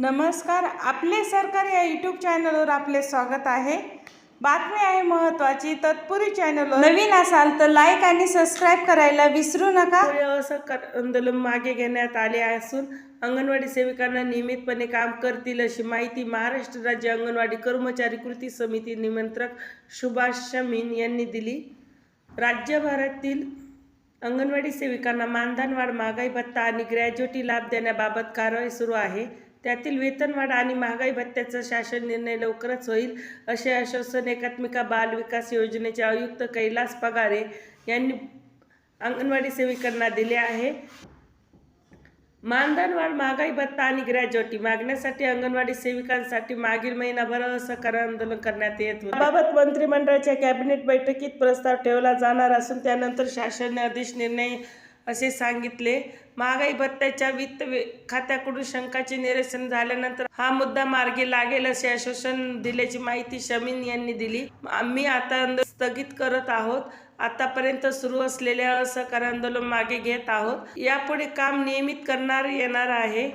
नमस्कार आपले सरकार या यूट्यूब चॅनलवर आपले स्वागत आहे. बातमी आहे महत्त्वाची तत्पुरी चॅनलवर नवीन असाल तर लाईक आणि सबस्क्राईब करायला विसरू नका. असं आंदोलन मागे घेण्यात आले असून अंगणवाडी सेविकांना नियमितपणे काम करतील अशी माहिती महाराष्ट्र राज्य अंगणवाडी कर्मचारी कृती समिती निमंत्रक सुभाष शमीन यांनी दिली. राज्यभरातील अंगणवाडी सेविकांना मानधनवाढ महागाई भत्ता आणि ग्रॅज्युटी लाभ देण्याबाबत कारवाई सुरू आहे. त्यातील वेतनवाढ आणि महागाई भत्त्याचा शासन निर्णय लवकरच होईल असे आश्वासन एकात्मिका बाल विकास योजनेचे आयुक्त कैलास पगारे यांनी अंगणवाडी सेविकांना दिले आहे. मानधनवाढ महागाई भत्ता आणि ग्रॅज्युएटी मागण्यासाठी अंगणवाडी सेविकांसाठी मागील महिनाभर असहकार आंदोलन करण्यात येत होते. याबाबत मंत्रिमंडळाच्या कॅबिनेट बैठकीत प्रस्ताव ठेवला जाणार असून त्यानंतर शासन आदेश निर्णय असे सांगितले. महागाई भत्त्याच्या वित्त खात्याकडून शंकाचे निरसन झाल्यानंतर हा मुद्दा मार्गी लागेल असे आश्वासन दिल्याची माहिती शमीन यांनी दिली. आम्ही आता स्थगित करत आहोत. आतापर्यंत सुरू असलेल्या असहकार आंदोलन मागे घेत आहोत. यापुढे काम नियमित करणार येणार आहे.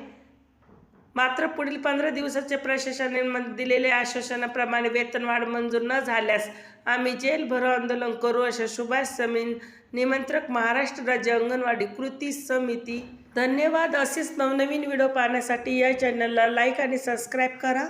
मात्र पुढील पंधरा दिवसाचे प्रशासनाने दिलेल्या आश्वासनाप्रमाणे वेतनवाढ मंजूर न झाल्यास आम्ही जेल भरो आंदोलन करू अशा सुभाष समीन निमंत्रक महाराष्ट्र राज्य अंगणवाडी कृती समिती. धन्यवाद. असेच नवनवीन व्हिडिओ पाहण्यासाठी या चॅनलला लाईक आणि सबस्क्राईब करा.